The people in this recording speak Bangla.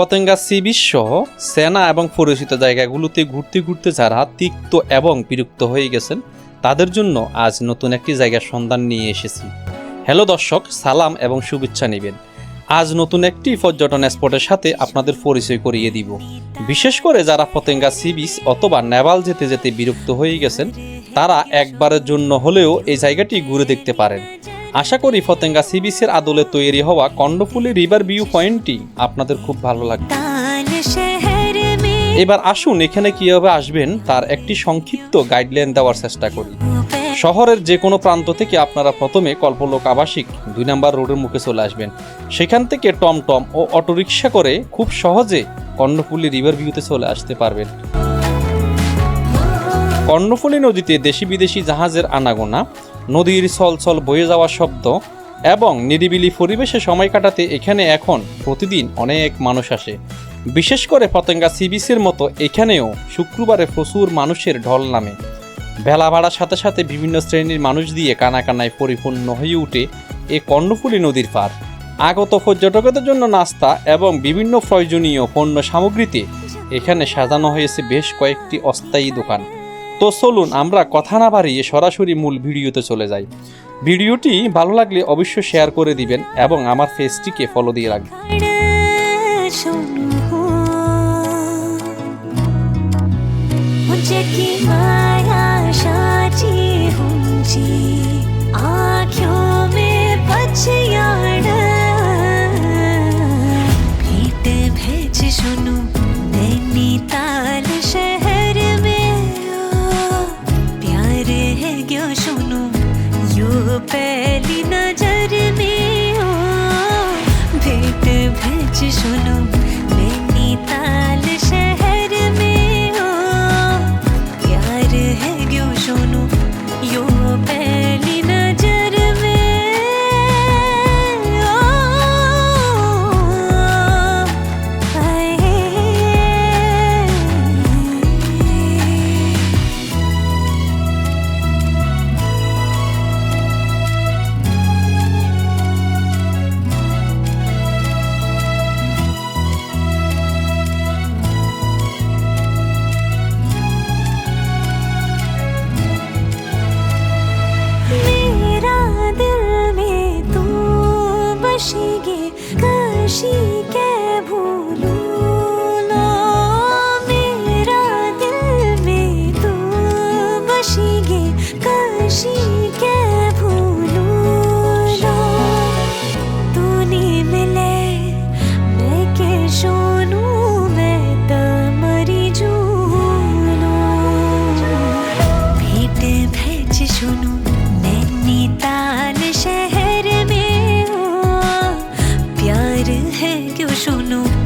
পতেঙ্গা সি বিচ সহ সেনা এবং পরিচিত জায়গাগুলোতে ঘুরতে ঘুরতে যারা তিক্ত এবং বিরক্ত হয়ে গেছেন, তাদের জন্য আজ নতুন একটি জায়গার সন্ধান নিয়ে এসেছি। হ্যালো দর্শক, সালাম এবং শুভেচ্ছা নেবেন। আজ নতুন একটি পর্যটন স্পটের সাথে আপনাদের পরিচয় করিয়ে দিব। বিশেষ করে যারা পতেঙ্গা সি বিচ অথবা নেভাল যেতে যেতে বিরক্ত হয়ে গেছেন, তারা একবারের জন্য হলেও এই জায়গাটি ঘুরে দেখতে পারেন। আশা করি ফতেঙ্গা সিবিসির আদলে তৈরি হওয়া কণ্ডফুলি রিভার ভিউ পয়েন্টটি আপনাদের খুব ভালো লাগবে। এবার আসুন এখানে কীভাবে আসবেন তার একটি সংক্ষিপ্ত গাইডলাইন দেওয়ার চেষ্টা করি। শহরের যে কোনো প্রান্ত থেকে আপনারা প্রথমে কল্পলোক আবাসিক দুই নম্বর রোডের মুখে চলে আসবেন। সেখান থেকে টমটম ও অটোরিকশা করে খুব সহজে কর্ণফুলি রিভার ভিউতে চলে আসতে পারবেন। কর্ণফুলি নদীতে দেশি বিদেশি জাহাজের আনাগোনা নদীর ছলছল বয়ে যাওয়ার শব্দ এবং নিরিবিলি পরিবেশে সময় কাটাতে এখানে এখন প্রতিদিন অনেক মানুষ আসে। বিশেষ করে পতেঙ্গা সিবিসির মতো এখানেও শুক্রবারে প্রচুর মানুষের ঢল নামে। বেলা ভাড়ার সাথে সাথে বিভিন্ন শ্রেণির মানুষ দিয়ে কানাকানায় পরিপূর্ণ হয়ে উঠে এ কর্ণফুলী নদীর পার আগত পর্যটকদের জন্য নাস্তা এবং বিভিন্ন প্রয়োজনীয় পণ্য সামগ্রীতে এখানে সাজানো হয়েছে বেশ কয়েকটি অস্থায়ী দোকান। তো চলুন আমরা কথা না বাড়িয়ে সরাসরি মূল ভিডিওতে চলে যাই। ভিডিওটি ভালো লাগলে অবশ্যই শেয়ার করে দিবেন এবং আমার ফেসটিকে ফলো দিয়ে রাখবেন। মায়া she gets. में